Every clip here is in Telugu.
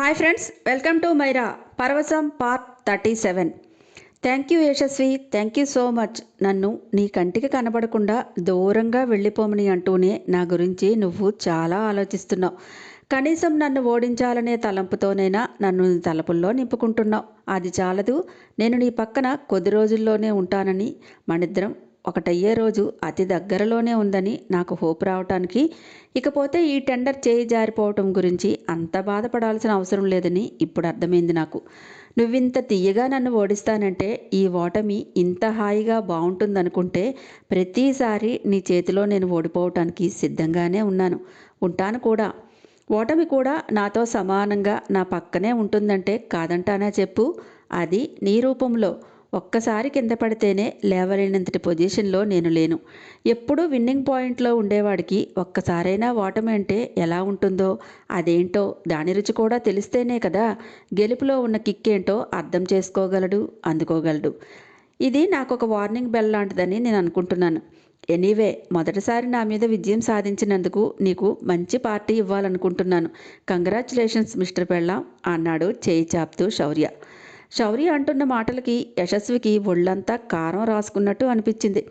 Hi friends welcome to Myra పరవశం part thirty seven thank you Yashaswi thank you so much నన్ను నీ కంటికి కనబడకుండా దూరంగా వెళ్ళిపోమని అంటూనే నా గురించి నువ్వు చాలా ఆలోచిస్తున్నావు. కనీసం నన్ను ఓడించాలనే తలంపుతోనైనా నన్ను తలపుల్లో నింపుకుంటున్నావు. అది చాలదు. నేను నీ పక్కన కొద్ది రోజుల్లోనే ఉంటానని మనిద్దరం ఒకటయ్యే రోజు అతి దగ్గరలోనే ఉందని నాకు హోప్ రావటానికి. ఇకపోతే ఈ టెండర్ చేయి జారిపోవటం గురించి అంత బాధపడాల్సిన అవసరం లేదని ఇప్పుడు అర్థమైంది నాకు. నువ్వింత తీయగా నన్ను ఓడిస్తానంటే ఈ ఓటమి ఇంత హాయిగా బాగుంటుందనుకుంటే ప్రతిసారి నీ చేతిలో నేను ఓడిపోవటానికి సిద్ధంగానే ఉన్నాను. ఉంటాను కూడా. ఓటమి కూడా నాతో సమానంగా నా పక్కనే ఉంటుందంటే కాదంటానా చెప్పు? అది నీ రూపంలో. ఒక్కసారి కింద పడితేనే లేవలేనంతటి పొజిషన్లో నేను లేను. ఎప్పుడూ విన్నింగ్ పాయింట్లో ఉండేవాడికి ఒక్కసారైనా ఓటమి అంటే ఎలా ఉంటుందో అదేంటో దాని రుచి కూడా తెలిస్తేనే కదా గెలుపులో ఉన్న కిక్ ఏంటో అర్థం చేసుకోగలడు అందుకోగలడు. ఇది నాకు ఒక వార్నింగ్ బెల్ లాంటిదని నేను అనుకుంటున్నాను. ఎనీవే మొదటిసారి నా మీద విజయం సాధించినందుకు నీకు మంచి పార్టీ ఇవ్వాలనుకుంటున్నాను. కంగ్రాచులేషన్స్ మిస్టర్ పెళ్ళాం. అన్నాడు చేయి చాపుతూ శౌర్య. శౌర్య అంటున్న మాటలకి యశస్వికి ఒళ్ళంతా కారం రాసుకున్నట్టు అనిపించింది.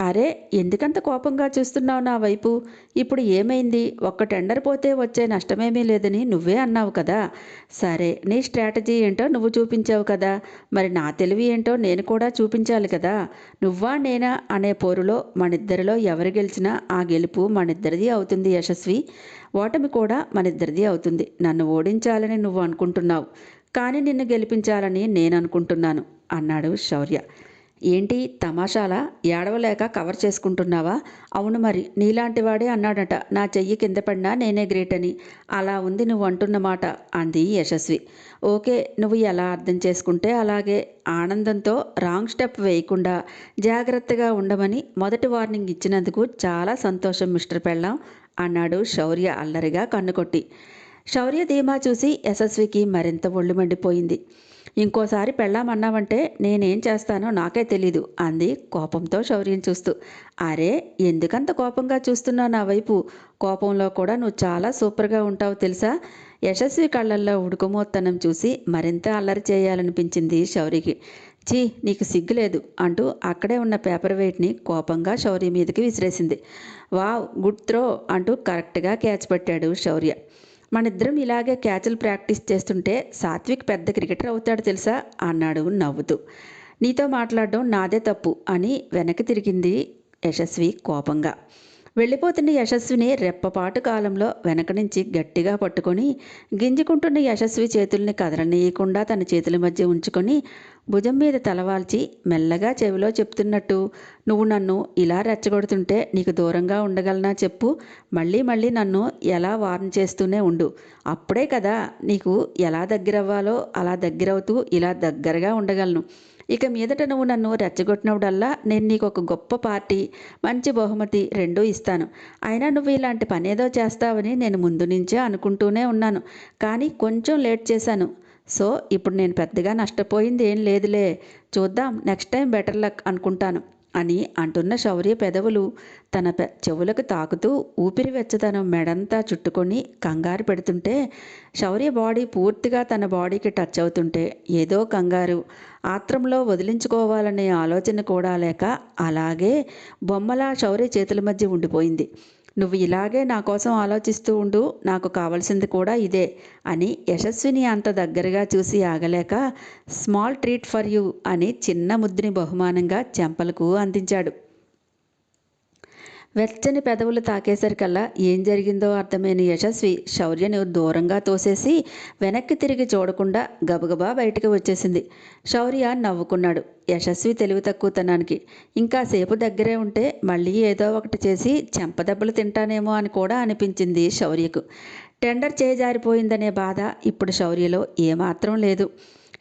అరే ఎందుకంత కోపంగా చూస్తున్నావు నా వైపు? ఇప్పుడు ఏమైంది? ఒక్క టెండర్ పోతే వచ్చే నష్టమేమీ లేదని నువ్వే అన్నావు కదా. సరే నీ స్ట్రాటజీ ఏంటో నువ్వు చూపించావు కదా. మరి నా తెలివి ఏంటో నేను కూడా చూపించాలి కదా. నువ్వా నేనా అనే పోరులో మనిద్దరిలో ఎవరు గెలిచినా ఆ గెలుపు మనిద్దరిది అవుతుంది యశస్వి. ఓటమి కూడా మనిద్దరిది అవుతుంది. నన్ను ఓడించాలని నువ్వు అనుకుంటున్నావు. కానీ నిన్ను గెలిపించాలని నేను అనుకుంటున్నాను అన్నాడు శౌర్య. ఏంటి తమాషాలా? ఏడవలేక కవర్ చేసుకుంటున్నావా? అవును మరి నీలాంటి వాడే అన్నాడట. నా చెయ్యి కింద పడినా నేనే గ్రేట్ అని అలా ఉంది నువ్వు అంటున్న మాట అంది యశస్వి. ఓకే నువ్వు ఎలా అర్థం చేసుకుంటే అలాగే. ఆనందంతో రాంగ్ స్టెప్ వేయకుండా జాగ్రత్తగా ఉండమని మొదటి వార్నింగ్ ఇచ్చినందుకు చాలా సంతోషం మిస్టర్ పెళ్ళాం అన్నాడు శౌర్య అల్లరిగా కన్నుకొట్టి. శౌర్య ధీమా చూసి యశస్వికి మరింత ఒళ్ళు మండిపోయింది. ఇంకోసారి పెళ్ళామన్నావంటే నేనేం చేస్తానో నాకే తెలీదు అంది కోపంతో శౌర్యం చూస్తూ. అరే ఎందుకంత కోపంగా చూస్తున్నా నా వైపు? కోపంలో కూడా నువ్వు చాలా సూపర్గా ఉంటావు తెలుసా? యశస్వి కళ్ళల్లో ఉడుకుమోత్తనం చూసి మరింత అల్లరి చేయాలనిపించింది శౌరికి చీ నీకు సిగ్గులేదు అంటూ అక్కడే ఉన్న పేపర్ వెయిట్ని కోపంగా శౌర్య మీదకి విసిరేసింది. వావ్ గుడ్ త్రో అంటూ కరెక్ట్గా క్యాచ్ పెట్టాడు శౌర్య. మనిద్దరం ఇలాగే క్యాచ్లు ప్రాక్టీస్ చేస్తుంటే సాత్విక్ పెద్ద క్రికెటర్ అవుతాడు తెలుసా? అన్నాడు నవ్వుతూ. నీతో మాట్లాడడం నాదే తప్పు అని వెనక్కి తిరిగింది యశస్వి కోపంగా. వెళ్ళిపోతున్న యశస్విని రెప్పపాటు కాలంలో వెనక నుంచి గట్టిగా పట్టుకొని గింజుకుంటున్న యశస్వి చేతుల్ని కదలనీయకుండా తన చేతుల మధ్య ఉంచుకొని భుజం మీద తలవాల్చి మెల్లగా చెవిలో చెప్తున్నట్టు నువ్వు నన్ను ఇలా రెచ్చగొడుతుంటే నీకు దూరంగా ఉండగలనా చెప్పు. మళ్ళీ మళ్ళీ నన్ను ఎలా వార్న్ చేస్తూనే ఉండు. అప్పుడే కదా నీకు ఎలా దగ్గరవ్వాలో అలా దగ్గరవుతూ ఇలా దగ్గరగా ఉండగలను. ఇక మీదట నువ్వు నన్ను రెచ్చగొట్టినప్పుడల్లా నేను నీకు ఒక గొప్ప పార్టీ మంచి బహుమతి రెండూ ఇస్తాను. అయినా నువ్వు ఇలాంటి పనేదో చేస్తావని నేను ముందు నుంచే అనుకుంటూనే ఉన్నాను. కానీ కొంచెం లేట్ చేశాను. సో ఇప్పుడు నేను పెద్దగా నష్టపోయింది ఏం లేదులే. చూద్దాం నెక్స్ట్ టైం బెటర్ లక్ అనుకుంటాను. అని అంటున్న శౌర్య పెదవులు తన పె చెవులకు తాకుతూ ఊపిరి వెచ్చదనం మెడంతా చుట్టుకొని కంగారు పెడుతుంటే శౌర్య బాడీ పూర్తిగా తన బాడీకి టచ్ అవుతుంటే ఏదో కంగారు ఆత్రంలో వదిలించుకోవాలనే ఆలోచన కూడా లేక అలాగే బొమ్మలా శౌర్య చేతుల మధ్య ఉండిపోయింది. నువ్వు ఇలాగే నా కోసం ఆలోచిస్తూ ఉండు నాకు కావలసింది కూడా ఇదే అని యశస్విని అంత దగ్గరగా చూసి ఆగలేక స్మాల్ ట్రీట్ ఫర్ యూ అని చిన్న ముద్దుని బహుమానంగా చెంపలకు అందించాడు. వెచ్చని పెదవులు తాకేసరికల్లా ఏం జరిగిందో అర్థమైన యశస్వి శౌర్యను దూరంగా తోసేసి వెనక్కి తిరిగి చూడకుండా గబగబా బయటకు వచ్చేసింది. శౌర్య నవ్వుకున్నాడు. యశస్వి తెలివి తక్కువతనానికి. ఇంకా సేపు దగ్గరే ఉంటే మళ్ళీ ఏదో ఒకటి చేసి చెంపదెబ్బలు తింటానేమో అని కూడా అనిపించింది శౌర్యకు. టెండర్ చేజారిపోయిందనే బాధ ఇప్పుడు శౌర్యలో ఏమాత్రం లేదు.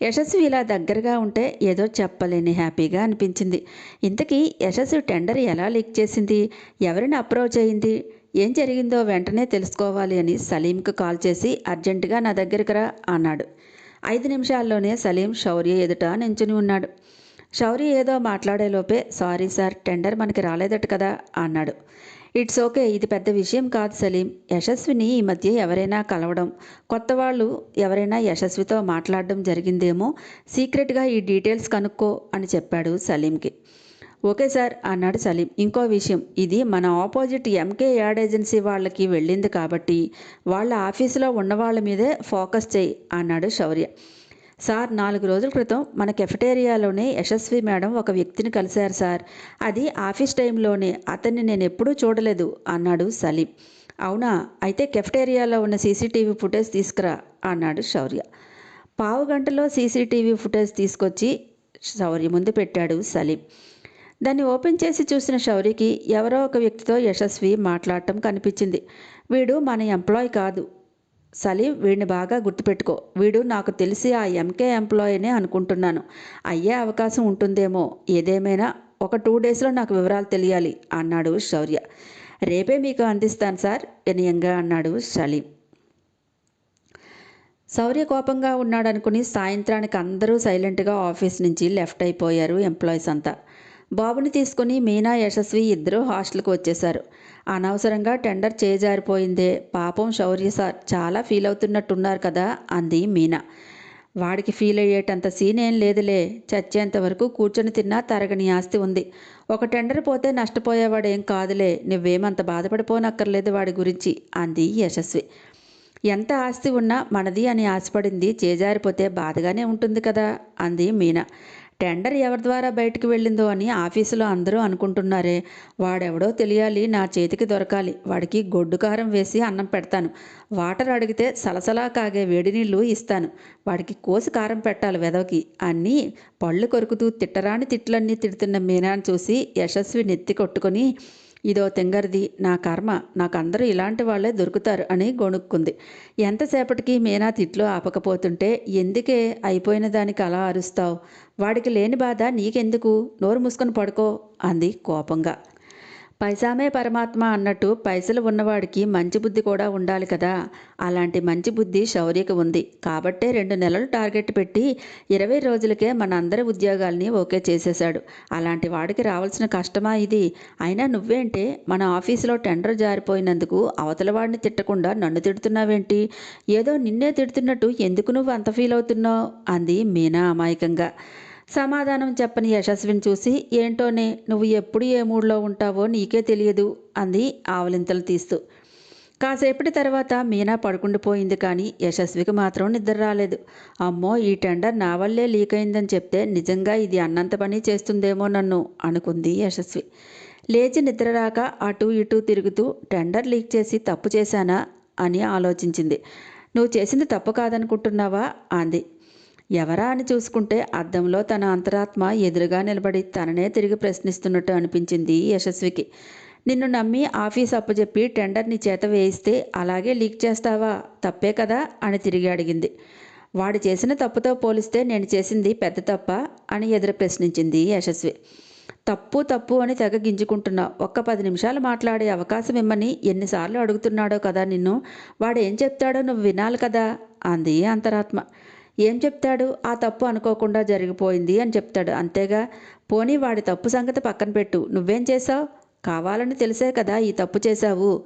యశస్వి ఇలా దగ్గరగా ఉంటే ఏదో చెప్పలేని హ్యాపీగా అనిపించింది. ఇంతకీ యశస్వి టెండర్ ఎలా లీక్ చేసింది? ఎవరిని అప్రోచ్ అయింది? ఏం జరిగిందో వెంటనే తెలుసుకోవాలి అని సలీంకు కాల్ చేసి అర్జెంటుగా నా దగ్గరికి రా అన్నాడు. ఐదు నిమిషాల్లోనే సలీం శౌర్య ఎదుట నించుని ఉన్నాడు. శౌర్య ఏదో మాట్లాడేలోపే సారీ సార్ టెండర్ మనకి రాలేదట కదా అన్నాడు. ఇట్స్ ఓకే ఇది పెద్ద విషయం కాదు సలీం. యశస్విని ఈ మధ్య ఎవరైనా కలవడం కొత్త వాళ్ళు ఎవరైనా యశస్వితో మాట్లాడడం జరిగిందేమో సీక్రెట్గా ఈ డీటెయిల్స్ కనుక్కో అని చెప్పాడు సలీంకి. ఓకే సార్ అన్నాడు సలీం. ఇంకో విషయం ఇది మన ఆపోజిట్ ఎంకే యాడ్ ఏజెన్సీ వాళ్ళకి వెళ్ళింది కాబట్టి వాళ్ళ ఆఫీసులో ఉన్న వాళ్ళ మీదే ఫోకస్ చేయి అన్నాడు శౌర్య. సార్ నాలుగు రోజుల క్రితం మన కెఫటేరియాలోనే యశస్వి మేడం ఒక వ్యక్తిని కలిశారు సార్. అది ఆఫీస్ టైంలోనే అతన్ని నేను ఎప్పుడూ చూడలేదు అన్నాడు సలీం. అవునా? అయితే కెఫెటేరియాలో ఉన్న సీసీటీవీ ఫుటేజ్ తీసుకురా అన్నాడు శౌర్య. పావు గంటలో సీసీటీవీ ఫుటేజ్ తీసుకొచ్చి శౌర్య ముందు పెట్టాడు సలీం. దాన్ని ఓపెన్ చేసి చూసిన శౌరికి ఎవరో ఒక వ్యక్తితో యశస్వి మాట్లాడటం కనిపించింది. వీడు మన ఎంప్లాయ్ కాదు సలీం వీడిని బాగా గుర్తుపెట్టుకో. వీడు నాకు తెలిసి ఆ ఎంకే ఎంప్లాయీనే అనుకుంటున్నాను. అయ్యే అవకాశం ఉంటుందేమో. ఏదేమైనా ఒక టూ డేస్లో నాకు వివరాలు తెలియాలి అన్నాడు శౌర్య. రేపే మీకు అందిస్తాను సార్ వినయంగా అన్నాడు సలీం. శౌర్య కోపంగా ఉన్నాడనుకుని సాయంత్రానికి అందరూ సైలెంట్గా ఆఫీస్ నుంచి లెఫ్ట్ అయిపోయారు ఎంప్లాయీస్ అంతా. బాబుని తీసుకుని మీనా యశస్వి ఇద్దరూ హాస్టల్కి వచ్చేశారు. అనవసరంగా టెండర్ చేజారిపోయిందే. పాపం శౌర్య సార్ చాలా ఫీల్ అవుతున్నట్టున్నారు కదా అంది మీనా. వాడికి ఫీల్ అయ్యేటంత సీన్ ఏం లేదులే. చచ్చేంత వరకు కూర్చొని తిన్నా తరగని ఆస్తి ఉంది. ఒక టెండర్ పోతే నష్టపోయేవాడేం కాదులే. నువ్వేమంత బాధపడిపోనక్కర్లేదు వాడి గురించి అంది యశస్వి. ఎంత ఆస్తి ఉన్నా మనది అని ఆశపడింది. చేజారిపోతే బాధగానే ఉంటుంది కదా అంది మీనా. టెండర్ ఎవరి ద్వారా బయటకు వెళ్ళిందో అని ఆఫీసులో అందరూ అనుకుంటున్నారే. వాడెవడో తెలియాలి నా చేతికి దొరకాలి. వాడికి గొడ్డు కారం వేసి అన్నం పెడతాను. వాటర్ అడిగితే సలసలా కాగే వేడి నీళ్ళు ఇస్తాను. వాడికి కోసి కారం పెట్టాలి వెదవకి. అన్నీ పళ్ళు కొరుకుతూ తిట్టరాని తిట్లన్నీ తిడుతున్న మీనాను చూసి యశస్వి నెత్తి కొట్టుకొని ఇదో తెంగరిది నా కర్మ. నాకందరూ ఇలాంటి వాళ్ళే దొరుకుతారు అని గొణుక్కుంది. ఎంతసేపటికి మీనా తిట్లు ఆపకపోతుంటే ఎందుకే అయిపోయిన దానికి అలా అరుస్తావు? వాడికి లేని బాధ నీకెందుకు? నోరు మూసుకొని పడుకో అంది కోపంగా. పైసామే పరమాత్మ అన్నట్టు పైసలు ఉన్నవాడికి మంచి బుద్ధి కూడా ఉండాలి కదా. అలాంటి మంచి బుద్ధి శౌర్యకు ఉంది. కాబట్టే రెండు నెలలు టార్గెట్ పెట్టి ఇరవై రోజులకే మన అందరి ఉద్యోగాల్ని ఓకే చేసేశాడు. అలాంటి వాడికి రావాల్సిన కష్టమా ఇది? అయినా నువ్వేంటే మన ఆఫీసులో టెండర్ జారిపోయినందుకు అవతల వాడిని తిట్టకుండా నన్ను తిడుతున్నావేంటి? ఏదో నిన్నే తిడుతున్నట్టు ఎందుకు నువ్వు అంత ఫీల్ అవుతున్నావు అంది మీనా అమాయకంగా. సమాధానం చెప్పని యశస్విని చూసి ఏంటోనే నువ్వు ఎప్పుడు ఏ మూడ్లో ఉంటావో నీకే తెలియదు అంది ఆవలింతలు తీస్తూ. కాసేపటి తర్వాత మీనా పడుకుండిపోయింది కానీ యశస్వికి మాత్రం నిద్ర రాలేదు. అమ్మో ఈ టెండర్ నా వల్లే లీక్ అయిందని చెప్తే నిజంగా ఇది అన్నంత పని చేస్తుందేమో నన్ను అనుకుంది యశస్వి. లేచి నిద్ర రాక అటు ఇటు తిరుగుతూ టెండర్ లీక్ చేసి తప్పు చేశానా? అని ఆలోచించింది. నువ్వు చేసింది తప్పు కాదనుకుంటున్నావా? అంది. ఎవరా అని చూసుకుంటే అద్దంలో తన అంతరాత్మ ఎదురుగా నిలబడి తననే తిరిగి ప్రశ్నిస్తున్నట్టు అనిపించింది యశస్వికి. నిన్ను నమ్మి ఆఫీస్ అప్పచెప్పి టెండర్ నీ చేత వేయిస్తే అలాగే లీక్ చేస్తావా? తప్పే కదా? అని తిరిగి అడిగింది. వాడు చేసిన తప్పుతో పోలిస్తే నేను చేసింది పెద్ద తప్ప అని ఎదురు ప్రశ్నించింది యశస్వి. తప్పు తప్పు అని తెగ గింజుకుంటున్నావు ఒక్క పది నిమిషాలు మాట్లాడే అవకాశం ఇమ్మని ఎన్నిసార్లు అడుగుతున్నాడో కదా నిన్ను? వాడేం చెప్తాడో నువ్వు వినాలి కదా? అంది అంతరాత్మ. ఏం చెప్తాడు? ఆ తప్పు అనుకోకుండా జరిగిపోయింది అని చెప్తాడు. అంతేగా? పోనీ వాడి తప్పు సంగతి పక్కన పెట్టు. నువ్వేం చేశావు? కావాలని తెలిసే కదా ఈ తప్పు చేశావు.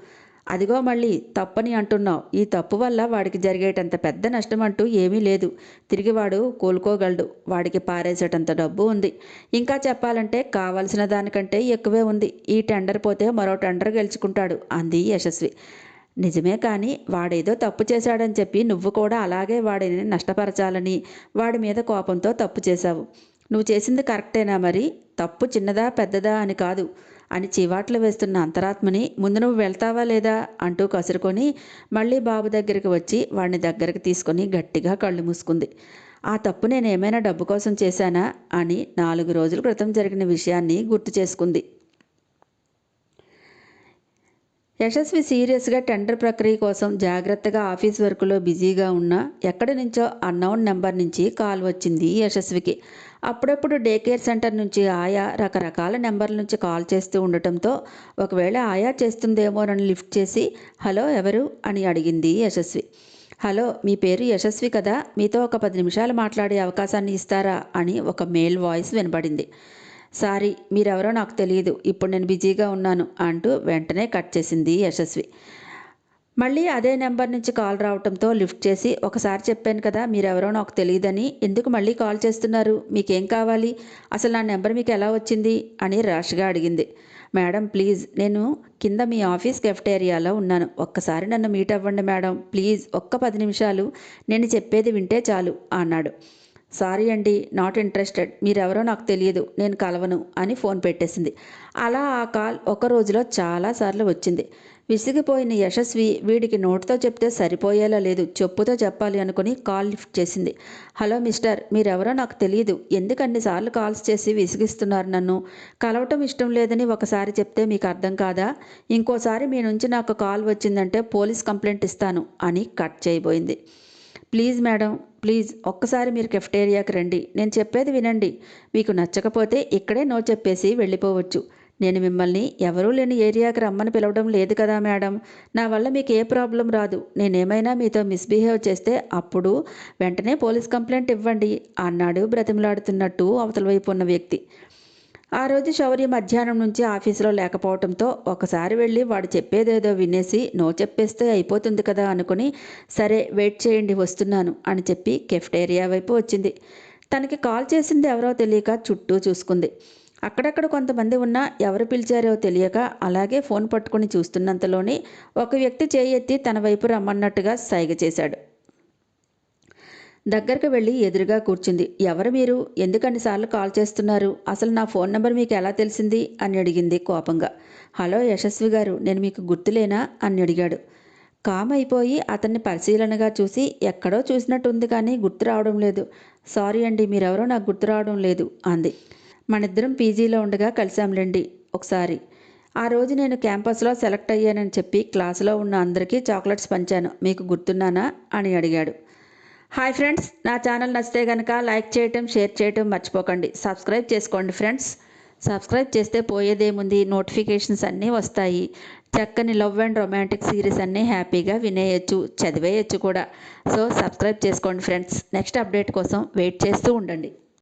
అదిగో మళ్ళీ తప్పని అంటున్నావు. ఈ తప్పు వల్ల వాడికి జరిగేటంత పెద్ద నష్టం అంటూ ఏమీ లేదు. తిరిగి వాడు కోలుకోగలడు. వాడికి పారేసేటంత డబ్బు ఉంది. ఇంకా చెప్పాలంటే కావలసిన దానికంటే ఎక్కువే ఉంది. ఈ టెండర్ పోతే మరో టెండర్ గెలుచుకుంటాడు అంది యశస్వి. నిజమే కానీ వాడేదో తప్పు చేశాడని చెప్పి నువ్వు కూడా అలాగే వాడిని నష్టపరచాలని వాడి మీద కోపంతో తప్పు చేశావు. నువ్వు చేసింది కరెక్టేనా మరి? తప్పు చిన్నదా పెద్దదా అని కాదు. అని చివాట్లు వేస్తున్న అంతరాత్మని ముందు నువ్వు వెళ్తావా లేదా అంటూ కసురుకొని మళ్ళీ బాబు దగ్గరికి వచ్చి వాడిని దగ్గరికి తీసుకొని గట్టిగా కళ్ళు మూసుకుంది. ఆ తప్పు నేనేమైనా డబ్బు కోసం చేశానా అని నాలుగు రోజుల క్రితం జరిగిన విషయాన్ని గుర్తు చేసుకుంది. యశస్వి సీరియస్గా టెండర్ ప్రక్రియ కోసం జాగ్రత్తగా ఆఫీస్ వర్క్లో బిజీగా ఉన్న ఎక్కడి నుంచో అన్నౌన్ నెంబర్ నుంచి కాల్ వచ్చింది యశస్వికి. అప్పుడప్పుడు డే కేర్ సెంటర్ నుంచి ఆయా రకరకాల నెంబర్ల నుంచి కాల్ చేస్తూ ఉండటంతో ఒకవేళ ఆయా చేస్తుందేమోనని లిఫ్ట్ చేసి హలో ఎవరు? అని అడిగింది యశస్వి. హలో మీ పేరు యశస్వి కదా? మీతో ఒక పది నిమిషాలు మాట్లాడే అవకాశాన్ని ఇస్తారా? అని ఒక మేల్ వాయిస్ వినబడింది. సారీ మీరెవరో నాకు తెలియదు ఇప్పుడు నేను బిజీగా ఉన్నాను అంటూ వెంటనే కట్ చేసింది యశస్వి. మళ్ళీ అదే నెంబర్ నుంచి కాల్ రావడంతో లిఫ్ట్ చేసి ఒకసారి చెప్పాను కదా మీరెవరో నాకు తెలియదని ఎందుకు మళ్ళీ కాల్ చేస్తున్నారు? మీకేం కావాలి? అసలు నా నెంబర్ మీకు ఎలా వచ్చింది? అని ర్యాష్గా అడిగింది. మేడం ప్లీజ్ నేను కింద మీ ఆఫీస్ కెఫ్టేరియాలో ఉన్నాను. ఒక్కసారి నన్ను మీట్ అవ్వండి మేడం. ప్లీజ్ ఒక్క పది నిమిషాలు. నేను చెప్పేది వింటే చాలు అన్నాడు. సారీ అండి నాట్ ఇంట్రెస్టెడ్. మీరెవరో నాకు తెలియదు నేను కలవను అని ఫోన్ పెట్టేసింది. అలా ఆ కాల్ ఒక రోజులో చాలాసార్లు వచ్చింది. విసిగిపోయిన యశస్వి వీడికి నోటితో చెప్తే సరిపోయేలా లేదు చెప్పుతో చెప్పాలి అనుకుని కాల్ లిఫ్ట్ చేసింది. హలో మిస్టర్ మీరెవరో నాకు తెలియదు ఎందుకు అన్నిసార్లు కాల్స్ చేసి విసిగిస్తున్నారు నన్ను? కలవటం ఇష్టం లేదని ఒకసారి చెప్తే మీకు అర్థం కాదా? ఇంకోసారి మీ నుంచి నాకు కాల్ వచ్చిందంటే పోలీస్ కంప్లైంట్ ఇస్తాను అని కట్ చేయబోయింది. ప్లీజ్ మేడం ప్లీజ్ ఒక్కసారి మీరు కెఫ్టేరియాకి రండి. నేను చెప్పేది వినండి. మీకు నచ్చకపోతే ఇక్కడే నో చెప్పేసి వెళ్ళిపోవచ్చు. నేను మిమ్మల్ని ఎవరూ లేని ఏరియాకి రమ్మని పిలవడం లేదు కదా మేడం. నా వల్ల మీకు ఏ ప్రాబ్లం రాదు. నేనేమైనా మీతో మిస్బిహేవ్ చేస్తే అప్పుడు వెంటనే పోలీస్ కంప్లైంట్ ఇవ్వండి అన్నాడు బ్రతిమలాడుతున్నట్టు అవతల వైపు ఉన్న వ్యక్తి. ఆ రోజు శౌర్య మధ్యాహ్నం నుంచి ఆఫీసులో లేకపోవడంతో ఒకసారి వెళ్ళి వాడు చెప్పేదేదో వినేసి నో చెప్పేస్తే అయిపోతుంది కదా అనుకుని సరే వెయిట్ చేయండి వస్తున్నాను అని చెప్పి కెఫ్టేరియా వైపు వచ్చింది. తనకి కాల్ చేసింది ఎవరో తెలియక చుట్టూ చూసుకుంది. అక్కడక్కడ కొంతమంది ఉన్నా ఎవరు పిలిచారో తెలియక అలాగే ఫోన్ పట్టుకుని చూస్తున్నంతలోనే ఒక వ్యక్తి చేయెత్తి ఎత్తి తన వైపు రమ్మన్నట్టుగా సైగ చేశాడు. దగ్గరకు వెళ్ళి ఎదురుగా కూర్చుంది. ఎవరు మీరు? ఎందుకన్నిసార్లు కాల్ చేస్తున్నారు? అసలు నా ఫోన్ నెంబర్ మీకు ఎలా తెలిసింది? అని అడిగింది కోపంగా. హలో యశస్వి గారు నేను మీకు గుర్తులేనా? అని అడిగాడు. కామ్ అయిపోయి అతన్ని పరిశీలనగా చూసి ఎక్కడో చూసినట్టుంది కానీ గుర్తు రావడం లేదు. సారీ అండి మీరెవరో నాకు గుర్తు రావడం లేదు అంది. మనిద్దరం పీజీలో ఉండగా కలిసాంలేండి ఒకసారి. ఆ రోజు నేను క్యాంపస్లో సెలెక్ట్ అయ్యానని చెప్పి క్లాసులో ఉన్న అందరికీ చాక్లెట్స్ పంచాను. మీకు గుర్తున్నానా? అని అడిగాడు. హాయ్ ఫ్రెండ్స్ నా ఛానల్ నచ్చితే కనుక లైక్ చేయటం షేర్ చేయటం మర్చిపోకండి. సబ్స్క్రైబ్ చేసుకోండి ఫ్రెండ్స్. సబ్స్క్రైబ్ చేస్తే పోయేదేముంది? నోటిఫికేషన్స్ అన్నీ వస్తాయి. చక్కని లవ్ అండ్ రొమాంటిక్ సిరీస్ అన్నీ హ్యాపీగా వినేయచ్చు చదివేయచ్చు కూడా. సో సబ్స్క్రైబ్ చేసుకోండి ఫ్రెండ్స్. నెక్స్ట్ అప్డేట్ కోసం వెయిట్ చేస్తూ ఉండండి.